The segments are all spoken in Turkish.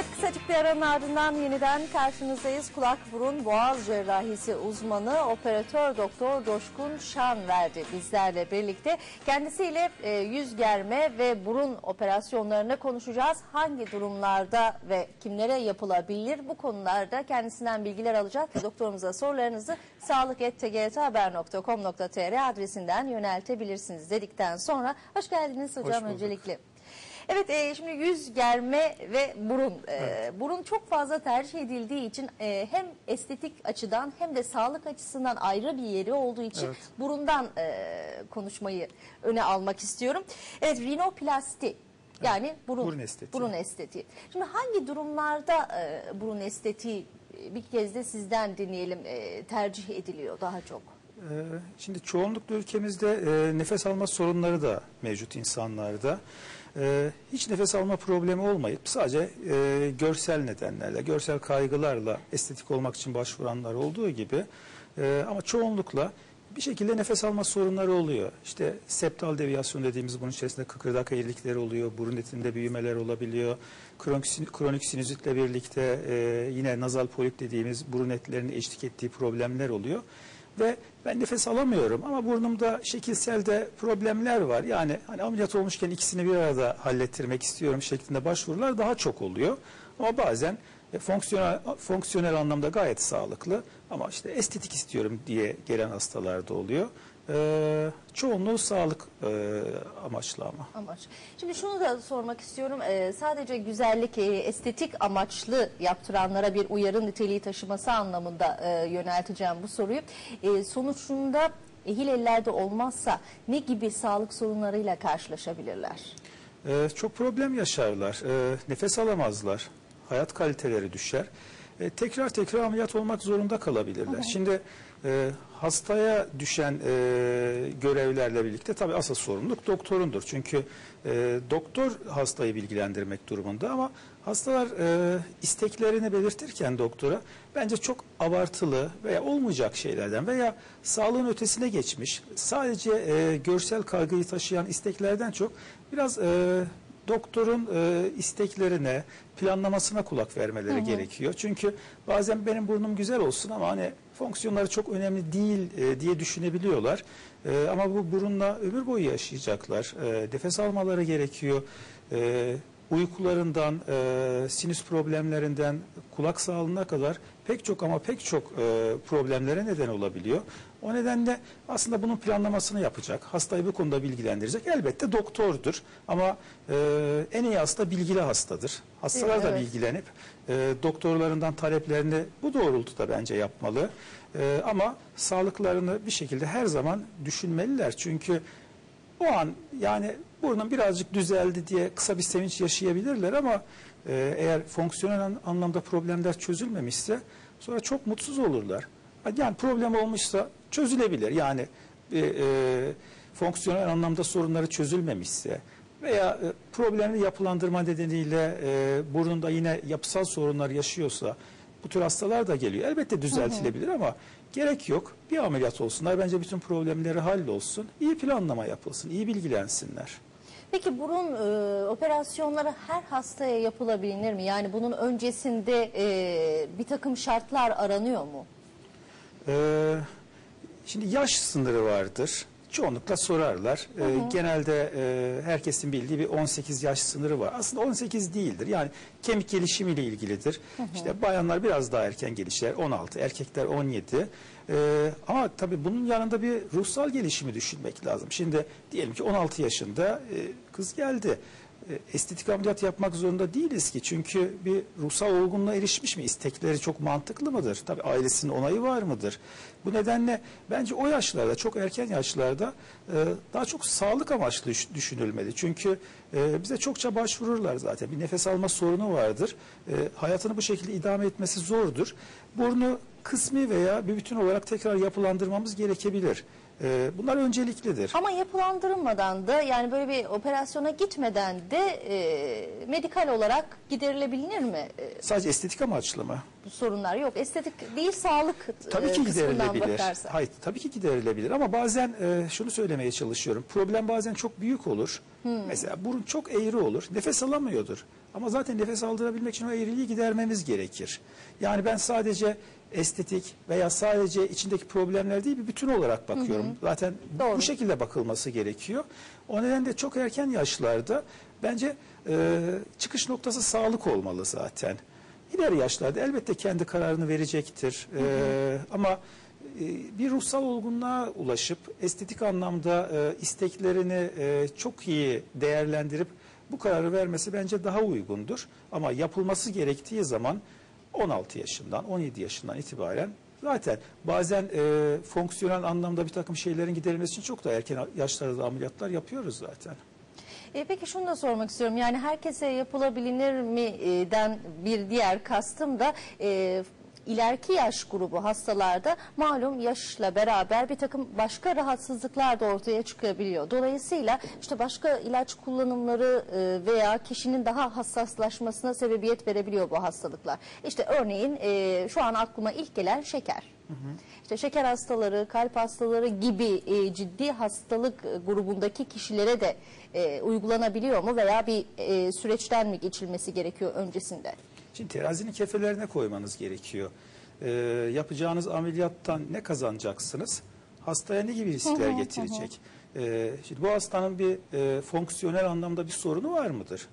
Evet kısacık bir aranın ardından yeniden karşınızdayız. Kulak burun boğaz cerrahisi uzmanı operatör doktor Coşkun Şan verdi bizlerle birlikte. Kendisiyle e, yüz germe ve burun operasyonlarını konuşacağız. Hangi durumlarda ve kimlere yapılabilir bu konularda kendisinden bilgiler alacak. Doktorumuza sorularınızı sağlık.tgthaber.com.tr adresinden yöneltebilirsiniz dedikten sonra hoş geldiniz hocam bulduk. öncelikle. Evet e, şimdi yüz germe ve burun. E, Burun çok fazla tercih edildiği için e, hem estetik açıdan hem de sağlık açısından ayrı bir yeri olduğu için Evet. burundan e, konuşmayı öne almak istiyorum. Evet rinoplasti yani burun, burun estetiği. burun estetiği. Şimdi hangi durumlarda e, burun estetiği e, bir kez de sizden dinleyelim e, tercih ediliyor daha çok? Ee, Şimdi çoğunlukla ülkemizde e, nefes alma sorunları da mevcut insanlarda. Ee, hiç nefes alma problemi olmayıp sadece e, görsel nedenlerle, görsel kaygılarla estetik olmak için başvuranlar olduğu gibi e, ama çoğunlukla bir şekilde nefes alma sorunları oluyor. İşte septal deviyasyon dediğimiz bunun içerisinde kıkırdak eğrilikleri oluyor, burun etinde büyümeler olabiliyor. Kronik, kronik sinüzitle birlikte e, yine nazal polip dediğimiz burun etlerinin eşlik ettiği problemler oluyor. Ve ben nefes alamıyorum ama burnumda şekilselde problemler var. Yani hani ameliyat olmuşken ikisini bir arada hallettirmek istiyorum şeklinde başvurular daha çok oluyor. Ama bazen e, fonksiyonel, fonksiyonel anlamda gayet sağlıklı ama işte estetik istiyorum diye gelen hastalar da oluyor. Ee, çoğunluğu sağlık e, amaçlı ama. amaç. Şimdi şunu da sormak istiyorum. Ee, sadece güzellik, e, estetik amaçlı yaptıranlara bir uyarı niteliği taşıması anlamında e, yönelteceğim bu soruyu. E, sonuçunda ehil ellerde olmazsa ne gibi sağlık sorunlarıyla karşılaşabilirler? Ee, çok problem yaşarlar, Ee, nefes alamazlar, hayat kaliteleri düşer. Ee, tekrar tekrar ameliyat olmak zorunda kalabilirler. Şimdi e, hastaya düşen e, görevlerle birlikte tabii asıl sorumluluk doktorundur. Çünkü e, doktor hastayı bilgilendirmek durumunda ama hastalar e, isteklerini belirtirken doktora bence çok abartılı veya olmayacak şeylerden veya sağlığın ötesine geçmiş sadece e, görsel kaygıyı taşıyan isteklerden çok biraz e, doktorun e, isteklerine, planlamasına kulak vermeleri gerekiyor. Çünkü bazen benim burnum güzel olsun ama hani fonksiyonları çok önemli değil e, diye düşünebiliyorlar. E, ama bu burunla ömür boyu yaşayacaklar. E, nefes almaları gerekiyor. E, uykularından, e, sinüs problemlerinden, kulak sağlığına kadar pek çok ama pek çok e, problemlere neden olabiliyor. O nedenle aslında bunun planlamasını yapacak, hastayı bu konuda bilgilendirecek. Elbette doktordur ama e, en iyi hasta bilgili hastadır. Hastalar da Evet. bilgilenip e, doktorlarından taleplerini bu doğrultuda bence yapmalı. E, ama sağlıklarını bir şekilde her zaman düşünmeliler. Çünkü o an yani burnum birazcık düzeldi diye kısa bir sevinç yaşayabilirler ama e, eğer fonksiyonel an- anlamda problemler çözülmemişse sonra çok mutsuz olurlar. Yani problem olmuşsa çözülebilir. Yani e, e, fonksiyonel anlamda sorunları çözülmemişse veya e, problemli yapılandırma nedeniyle e, burnunda yine yapısal sorunlar yaşıyorsa bu tür hastalar da geliyor. Elbette düzeltilebilir ama gerek yok. Bir ameliyat olsunlar. Bence bütün problemleri hallolsun. İyi planlama yapılsın. iyi bilgilensinler. Peki burun e, operasyonları her hastaya yapılabilir mi? Yani bunun öncesinde e, bir takım şartlar aranıyor mu? Ee, şimdi yaş sınırı vardır. Çoğunlukla sorarlar. Ee, genelde e, herkesin bildiği bir 18 yaş sınırı var. Aslında 18 değildir. Yani kemik gelişimiyle ilgilidir. İşte bayanlar biraz daha erken gelişir. 16, erkekler 17. Ee, ama tabii bunun yanında bir ruhsal gelişimi düşünmek lazım. Şimdi diyelim ki 16 yaşında e, kız geldi. E, estetik ameliyat yapmak zorunda değiliz ki. Çünkü bir ruhsal olgunluğa erişmiş mi? İstekleri çok mantıklı mıdır? Tabii ailesinin onayı var mıdır? Bu nedenle bence o yaşlarda, çok erken yaşlarda e, daha çok sağlık amaçlı düş- düşünülmeli. Çünkü e, bize çokça başvururlar zaten. Bir nefes alma sorunu vardır. Hayatını bu şekilde idame etmesi zordur. Burnu kısmi veya bir bütün olarak tekrar yapılandırmamız gerekebilir. E, bunlar önceliklidir. Ama yapılandırılmadan da yani böyle bir operasyona gitmeden de e, medikal olarak giderilebilir mi e, Sadece estetik amaçlı mı? bu sorunlar? Yok estetik değil sağlık Tabii e, ki kısmından giderilebilir. bakarsak. Hayır, tabii ki giderilebilir ama bazen e, şunu söylemeye çalışıyorum. Problem bazen çok büyük olur. Mesela burun çok eğri olur. Nefes alamıyordur. Ama zaten nefes aldırabilmek için o eğriliği gidermemiz gerekir. Yani ben sadece estetik veya sadece içindeki problemler değil bir bütün olarak bakıyorum. Zaten Doğru. bu şekilde bakılması gerekiyor. O nedenle çok erken yaşlarda bence e, çıkış noktası sağlık olmalı zaten. İleri yaşlarda elbette kendi kararını verecektir. E, ama e, bir ruhsal olgunluğa ulaşıp estetik anlamda e, isteklerini e, çok iyi değerlendirip bu kararı vermesi bence daha uygundur. Ama yapılması gerektiği zaman 16 yaşından 17 yaşından itibaren zaten bazen e, fonksiyonel anlamda bir takım şeylerin giderilmesi için çok da erken yaşlarda ameliyatlar yapıyoruz zaten. E, peki şunu da sormak istiyorum. Yani herkese yapılabilir mi e, den bir diğer kastım da e, ileriki yaş grubu hastalarda malum yaşla beraber bir takım başka rahatsızlıklar da ortaya çıkabiliyor. Dolayısıyla işte başka ilaç kullanımları e, veya kişinin daha hassaslaşmasına sebebiyet verebiliyor bu hastalıklar. İşte örneğin e, şu an aklıma ilk gelen şeker. İşte şeker hastaları, kalp hastaları gibi e, ciddi hastalık grubundaki kişilere de e, uygulanabiliyor mu veya bir e, süreçten mi geçilmesi gerekiyor öncesinde? Şimdi terazinin kefelerine koymanız gerekiyor. Ee, yapacağınız ameliyattan ne kazanacaksınız? Hastaya ne gibi riskler getirecek? Ee, şimdi bu hastanın bir e, fonksiyonel anlamda bir sorunu var mıdır?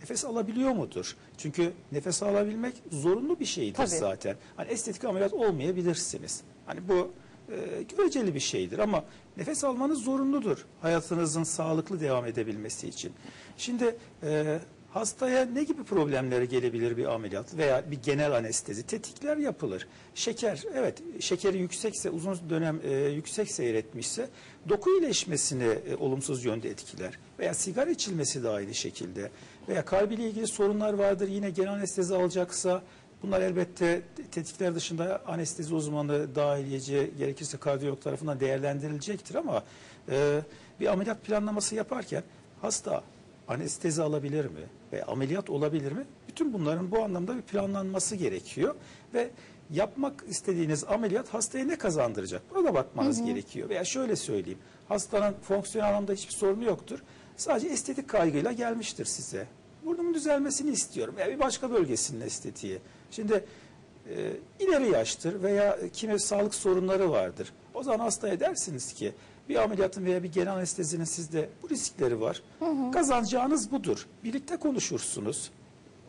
Nefes alabiliyor mudur? Çünkü nefes alabilmek zorunlu bir şeydir Tabii. zaten. Hani estetik ameliyat olmayabilirsiniz. Hani bu e, göreceli bir şeydir ama nefes almanız zorunludur hayatınızın sağlıklı devam edebilmesi için. Şimdi e, hastaya ne gibi problemleri gelebilir bir ameliyat veya bir genel anestezi tetikler yapılır. Şeker evet şekeri yüksekse uzun dönem e, yüksek seyretmişse doku iyileşmesini e, olumsuz yönde etkiler veya sigara içilmesi de aynı şekilde veya kalbiyle ilgili sorunlar vardır yine genel anestezi alacaksa Bunlar elbette tetikler dışında anestezi uzmanı, dahiliyeci, gerekirse kardiyolog tarafından değerlendirilecektir ama e, bir ameliyat planlaması yaparken hasta anestezi alabilir mi ve ameliyat olabilir mi? Bütün bunların bu anlamda bir planlanması gerekiyor ve yapmak istediğiniz ameliyat hastaya ne kazandıracak? Buna da bakmanız gerekiyor. Veya şöyle söyleyeyim, hastanın fonksiyonel anlamda hiçbir sorunu yoktur. Sadece estetik kaygıyla gelmiştir size. Burnumun düzelmesini istiyorum veya bir başka bölgesinin estetiği. Şimdi e, ileri yaştır veya kimi sağlık sorunları vardır. O zaman hastaya dersiniz ki bir ameliyatın veya bir genel anestezinin sizde bu riskleri var. Kazanacağınız budur. Birlikte konuşursunuz.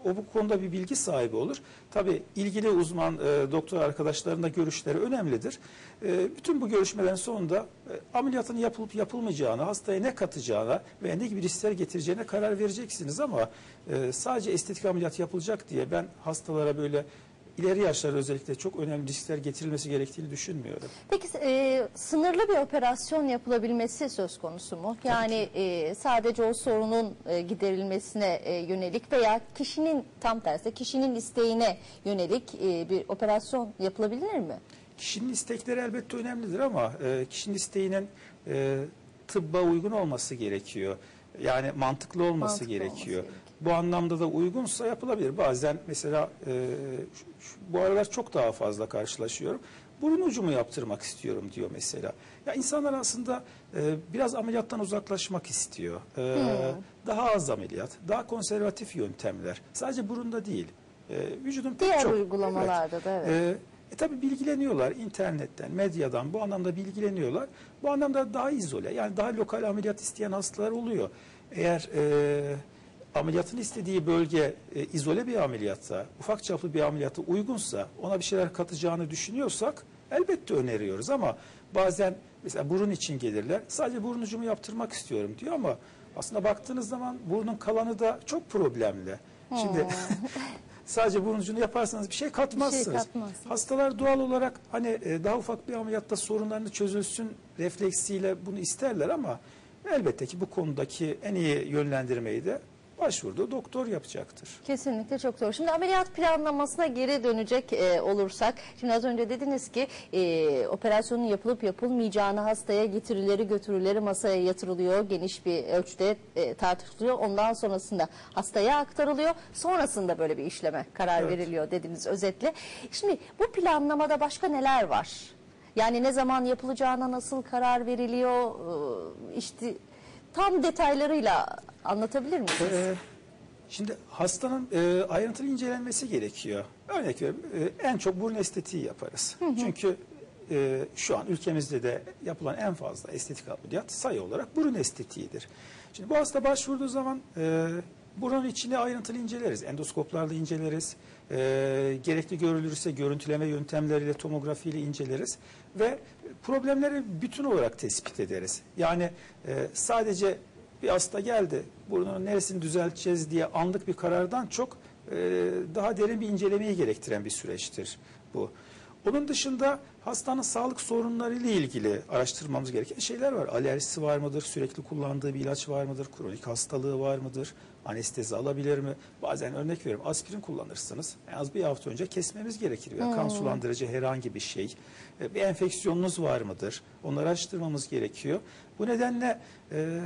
O bu konuda bir bilgi sahibi olur. Tabii ilgili uzman e, doktor arkadaşların da görüşleri önemlidir. E, bütün bu görüşmelerin sonunda e, ameliyatın yapılıp yapılmayacağını, hastaya ne katacağına veya ne gibi riskler getireceğine karar vereceksiniz ama e, sadece estetik ameliyat yapılacak diye ben hastalara böyle ileri yaşlarda özellikle çok önemli riskler getirilmesi gerektiğini düşünmüyorum. Peki e, sınırlı bir operasyon yapılabilmesi söz konusu mu? Yani e, sadece o sorunun e, giderilmesine e, yönelik veya kişinin tam tersi kişinin isteğine yönelik e, bir operasyon yapılabilir mi? Kişinin istekleri elbette önemlidir ama e, kişinin isteğinin e, tıbba uygun olması gerekiyor. Yani mantıklı olması Mantıklı gerekiyor. olması gerekiyor. Bu anlamda da uygunsa yapılabilir. Bazen mesela e, şu- şu- bu aralar çok daha fazla karşılaşıyorum. Burun ucumu yaptırmak istiyorum diyor mesela. Ya insanlar aslında e, biraz ameliyattan uzaklaşmak istiyor. E, Daha az ameliyat, daha konservatif yöntemler. Sadece burunda değil. E, vücudun Diğer çok- uygulamalarda da evet. e, e tabi bilgileniyorlar internetten, medyadan bu anlamda bilgileniyorlar. Bu anlamda daha izole yani daha lokal ameliyat isteyen hastalar oluyor. Eğer e, ameliyatın istediği bölge e, izole bir ameliyatsa, ufak çaplı bir ameliyata uygunsa, ona bir şeyler katacağını düşünüyorsak elbette öneriyoruz ama bazen mesela burun için gelirler. Sadece burun ucumu yaptırmak istiyorum diyor ama aslında baktığınız zaman burnun kalanı da çok problemli. Şimdi sadece burun ucunu yaparsanız bir şey katmazsınız. katmazsınız. Hastalar doğal olarak hani e, daha ufak bir ameliyatta sorunlarını çözülsün refleksiyle bunu isterler ama elbette ki bu konudaki en iyi yönlendirmeyi de başvurduğu doktor yapacaktır. Kesinlikle çok doğru. Şimdi ameliyat planlamasına geri dönecek e, olursak, şimdi az önce dediniz ki e, operasyonun yapılıp yapılmayacağını hastaya getirileri götürüleri masaya yatırılıyor, geniş bir ölçüde e, tartışılıyor. Ondan sonrasında hastaya aktarılıyor. Sonrasında böyle bir işleme karar Evet. veriliyor dediniz özetle. Şimdi bu planlamada başka neler var? Yani ne zaman yapılacağına nasıl karar veriliyor? Ee, işte tam detaylarıyla anlatabilir misiniz? Ee, şimdi hastanın e, ayrıntılı incelenmesi gerekiyor. Örnek veriyorum e, en çok burun estetiği yaparız. Çünkü e, şu an ülkemizde de yapılan en fazla estetik ameliyat sayı olarak burun estetiğidir. Şimdi bu hasta başvurduğu zaman e, burun içini ayrıntılı inceleriz. Endoskoplarla inceleriz. E, gerekli görülürse görüntüleme yöntemleriyle, tomografiyle inceleriz. Ve problemleri bütün olarak tespit ederiz. Yani e, sadece bir hasta geldi, burnunun neresini düzelteceğiz diye anlık bir karardan çok e, daha derin bir incelemeyi gerektiren bir süreçtir bu. Onun dışında hastanın sağlık sorunlarıyla ilgili araştırmamız gereken şeyler var. Alerjisi var mıdır? Sürekli kullandığı bir ilaç var mıdır? Kronik hastalığı var mıdır? Anestezi alabilir mi? Bazen örnek veriyorum aspirin kullanırsınız. En az bir hafta önce kesmemiz gerekir. Veya kan sulandırıcı herhangi bir şey. E, Bir enfeksiyonunuz var mıdır? Onları araştırmamız gerekiyor. Bu nedenle e,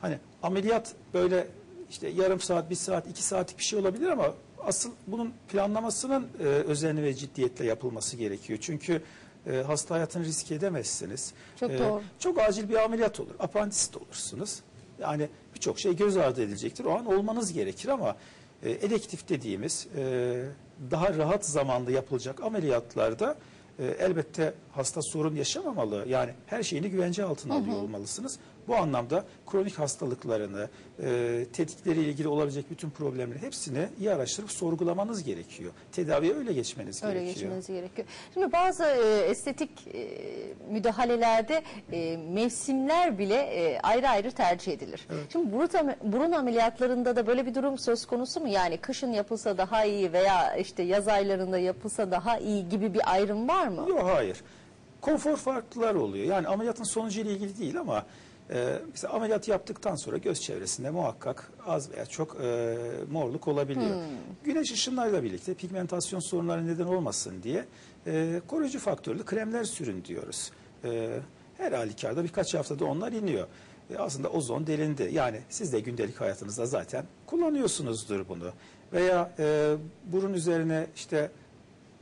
hani ameliyat böyle işte yarım saat, bir saat, iki saatlik bir şey olabilir ama asıl bunun planlamasının e, özenli ve ciddiyetle yapılması gerekiyor. Çünkü e, hasta hayatını riske edemezsiniz. Çok doğru. Çok acil bir ameliyat olur. Apandisit olursunuz. Yani birçok şey göz ardı edilecektir. O an olmanız gerekir ama e, elektif dediğimiz e, daha rahat zamanda yapılacak ameliyatlarda e, elbette hasta sorun yaşamamalı. Yani her şeyini güvence altına alıyor olmalısınız. Bu anlamda kronik hastalıklarını, e, tetikleriyle ilgili olabilecek bütün problemleri hepsini iyi araştırıp sorgulamanız gerekiyor. Tedaviye öyle geçmeniz Öyle gerekiyor. geçmeniz gerekiyor. Şimdi bazı e, estetik e, müdahalelerde e, mevsimler bile e, ayrı ayrı tercih edilir. Şimdi burun, burun ameliyatlarında da böyle bir durum söz konusu mu? Yani kışın yapılsa daha iyi veya işte yaz aylarında yapılsa daha iyi gibi bir ayrım var mı? Yok hayır. Konfor farklılar oluyor. Yani ameliyatın sonucu ile ilgili değil ama e, mesela ameliyat yaptıktan sonra göz çevresinde muhakkak az veya çok e, morluk olabiliyor. Güneş ışınlarıyla birlikte pigmentasyon sorunları neden olmasın diye e, koruyucu faktörlü kremler sürün diyoruz. E, her halükarda birkaç haftada onlar iniyor. E, aslında ozon delindi. Yani siz de gündelik hayatınızda zaten kullanıyorsunuzdur bunu. Veya e, burun üzerine işte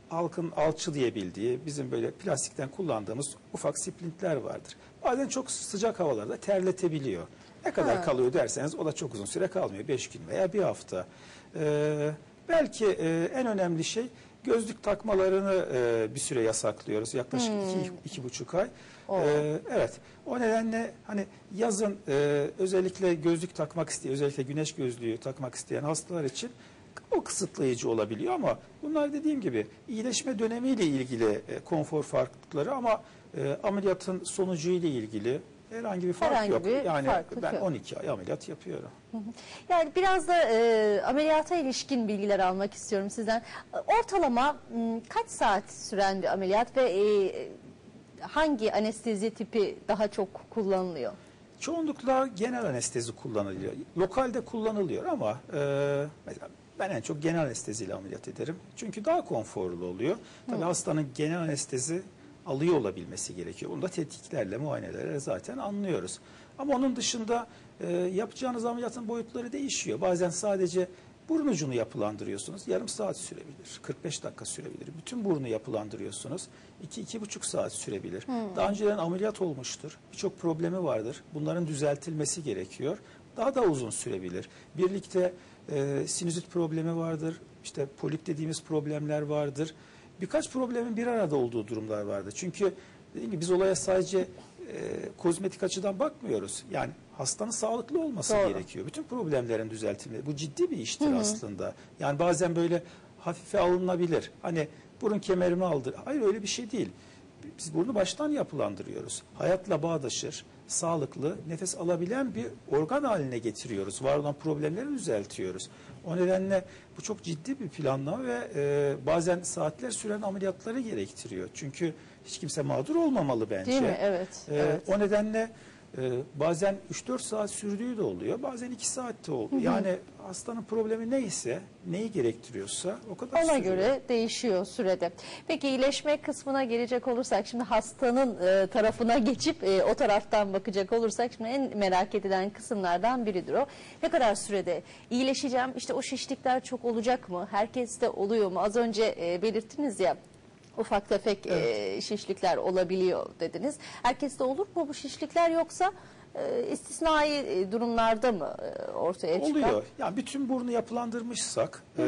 halkın alçı diye bildiği bizim böyle plastikten kullandığımız ufak splintler vardır. Bazen çok sıcak havalarda terletebiliyor. Ne kadar Ha. kalıyor derseniz o da çok uzun süre kalmıyor. Beş gün veya bir hafta. Ee, belki e, en önemli şey gözlük takmalarını e, bir süre yasaklıyoruz. Yaklaşık iki, iki buçuk ay. Oo. Ee, evet. O nedenle hani yazın e, özellikle gözlük takmak isteyen, özellikle güneş gözlüğü takmak isteyen hastalar için o kısıtlayıcı olabiliyor ama bunlar dediğim gibi iyileşme dönemiyle ilgili e, konfor farklılıkları ama e, ameliyatın sonucuyla ilgili herhangi bir fark Herhangi yok. bir yani ben yok. 12 ay ameliyat yapıyorum. Yani biraz da e, ameliyata ilişkin bilgiler almak istiyorum sizden. Ortalama kaç saat süren bir ameliyat ve e, hangi anestezi tipi daha çok kullanılıyor? Çoğunlukla genel anestezi kullanılıyor. Lokalde kullanılıyor ama e, mesela ben en çok genel anesteziyle ameliyat ederim. Çünkü daha konforlu oluyor. Tabii hastanın genel anestezi alıyor olabilmesi gerekiyor. Bunu da tetkiklerle, muayenelerle zaten anlıyoruz. Ama onun dışında e, yapacağınız ameliyatın boyutları değişiyor. Bazen sadece burun ucunu yapılandırıyorsunuz. Yarım saat sürebilir. 45 dakika sürebilir. Bütün burnu yapılandırıyorsunuz. 2-2,5 saat sürebilir. Daha önceden ameliyat olmuştur. Birçok problemi vardır. Bunların düzeltilmesi gerekiyor. Daha da uzun sürebilir. Birlikte e, sinüzit problemi vardır. İşte polip dediğimiz problemler vardır. Birkaç problemin bir arada olduğu durumlar vardır. Çünkü dediğim gibi biz olaya sadece e, kozmetik açıdan bakmıyoruz. Yani hastanın sağlıklı olması Doğru. gerekiyor. Bütün problemlerin düzeltilmesi. Bu ciddi bir iştir aslında. Yani bazen böyle hafife alınabilir. Hani burun kemerimi aldır. Hayır öyle bir şey değil. Biz burnu baştan yapılandırıyoruz. Hayatla bağdaşır, sağlıklı, nefes alabilen bir organ haline getiriyoruz. Var olan problemleri düzeltiyoruz. O nedenle bu çok ciddi bir planlama ve e, bazen saatler süren ameliyatları gerektiriyor. Çünkü hiç kimse mağdur olmamalı bence. Değil mi? Evet, E, evet. O nedenle e, bazen 3-4 saat sürdüğü de oluyor. Bazen 2 saatte oluyor. Yani hastanın problemi neyse, neyi gerektiriyorsa o kadar Ona sürüyor. göre değişiyor sürede. Peki iyileşme kısmına gelecek olursak şimdi hastanın e, tarafına geçip e, o taraftan bakacak olursak şimdi en merak edilen kısımlardan biridir o. Ne kadar sürede iyileşeceğim işte o şişlikler çok olacak mı? Herkeste oluyor mu? Az önce e, belirttiniz ya ufak tefek e, şişlikler olabiliyor dediniz. Herkeste olur mu bu şişlikler yoksa e, istisnai e, durumlarda mı e, ortaya çıkar? Oluyor. Yani bütün burnu yapılandırmışsak e,